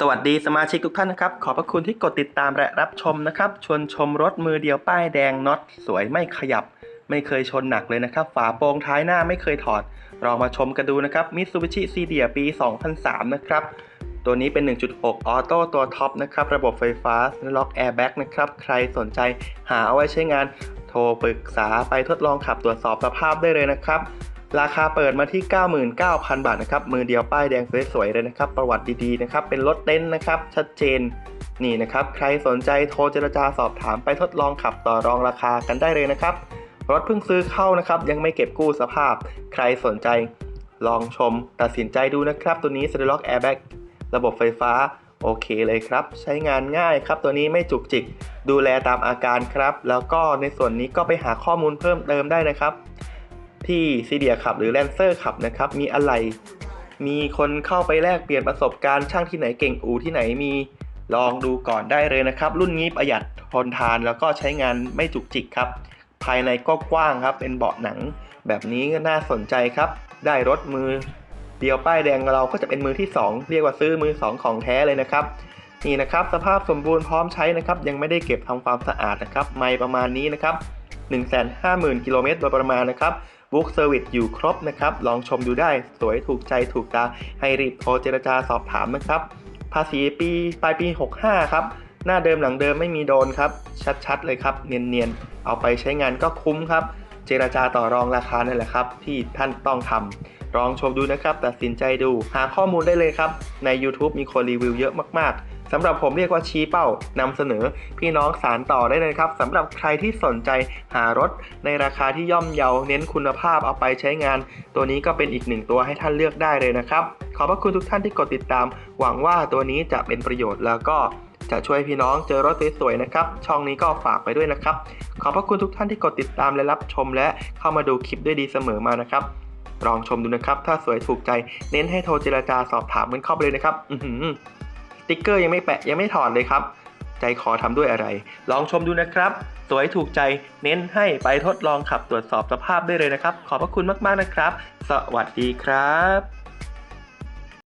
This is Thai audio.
สวัสดีสมาชิกทุกท่านนะครับ ขอบพระคุณที่กดติดตามและรับชมนะครับ ชวนชมรถมือเดียวป้ายแดงน็อตสวยไม่ขยับ ไม่เคยชนหนักเลยนะครับ ฝาโปร่งท้ายหน้าไม่เคยถอดลองมาชมกันดูนะครับ Mitsubishi c d ปี 2003 นะครับ ตัวนี้เป็น 1.6 ออโต้ตัวท็อปนะครับ ระบบไฟฟ้าล็อกแอร์แบ็กนะครับ ใครสนใจหาเอาไว้ใช้งาน โทรปรึกษาไปทดลองขับตรวจสอบสภาพได้เลยนะครับ ราคาเปิดมาที่ 99,000 บาทนะครับ มือเดียวป้ายแดงสวยๆเลยนะครับ ประวัติดีๆนะครับ เป็นรถเต้นท์นะครับ ชัดเจน นี่นะครับ ใครสนใจโทรเจรจาสอบถามไปทดลองขับต่อรองราคากันได้เลยนะครับ รถเพิ่งซื้อเข้านะครับ ยังไม่เก็บกู้สภาพ ใครสนใจลองชม ตัดสินใจดูนะครับ ตัวนี้ s ซ d ล็อกแอร์แบ็กระบบไฟฟ้า โอเคเลยครับ ใช้งานง่ายครับ ตัวนี้ไม่จุกจิก ดูแลตามอาการครับ แล้วก็ในส่วนนี้ก็ไปหาข้อมูลเพิ่มเติมได้นะครับ ที่ซีเดียขับหรือแลนเซอร์ขับนะครับ มีอะไร มีคนเข้าไปแลกเปลี่ยนประสบการณ์ช่างที่ไหนเก่งอูที่ไหนมีลองดูก่อนได้เลยนะครับ รุ่นนี้ประหยัดทนทานแล้วก็ใช้งานไม่จุกจิกครับ ภายในก็กว้างครับ เป็นเบาะหนัง แบบนี้ก็น่าสนใจครับ ได้รถมือ เดียวป้ายแดงเราก็จะเป็นมือที่ 2 เรียกว่าซื้อมือ 2 ของแท้เลยนะครับนี่นะครับสภาพสมบูรณ์พร้อมใช้นะครับ ยังไม่ได้เก็บทำความสะอาดนะครับ ไม่ประมาณนี้นะครับ150,000กิโลเมตรโดยประมาณนะครับ บุ๊กเซอร์วิสอยู่ครบนะครับ ลองชมดูได้สวยถูกใจถูกตาให้รีบโทรเจรจาสอบถามนะครับ ภาษีปีปลายปี 65 ครับ หน้าเดิมหลังเดิมไม่มีโดนครับ ชัดๆเลยครับ เนียนๆ เอาไปใช้งานก็คุ้มครับ เจรจาต่อรองราคานั่นแหละครับ ที่ท่านต้องทำลองชมดูนะครับ ตัดสินใจดูหาข้อมูลได้เลยครับ ใน YouTube มีคนรีวิวเยอะมากๆ สำหรับผมเรียกว่าชี้เป้านำเสนอพี่น้องสารต่อได้เลยครับสำหรับใครที่สนใจหารถในราคาที่ย่อมเยาเน้นคุณภาพเอาไปใช้งาน ตัวนี้ก็เป็นอีกหนึ่งตัวให้ท่านเลือกได้เลยนะครับ ขอบพระคุณทุกท่านที่กดติดตาม หวังว่าตัวนี้จะเป็นประโยชน์แล้วก็จะช่วยพี่น้องเจอรถสวยๆนะครับ ช่องนี้ก็ฝากไปด้วยนะครับ ขอบพระคุณทุกท่านที่กดติดตามและรับชมและเข้ามาดูคลิปด้วยดีเสมอมานะครับ ลองชมดูนะครับ ถ้าสวยถูกใจ เน้นให้โทรเจรจาสอบถามกันเข้าไปเลยนะครับ อื ติ๊กเกอร์ยังไม่แปะยังไม่ถอดเลยครับ ใจคอทำด้วยอะไร ลองชมดูนะครับ สวยถูกใจเน้นให้ไปทดลองขับตรวจสอบสภาพได้เลยนะครับ ขอบพระคุณมากๆนะครับ สวัสดีครับ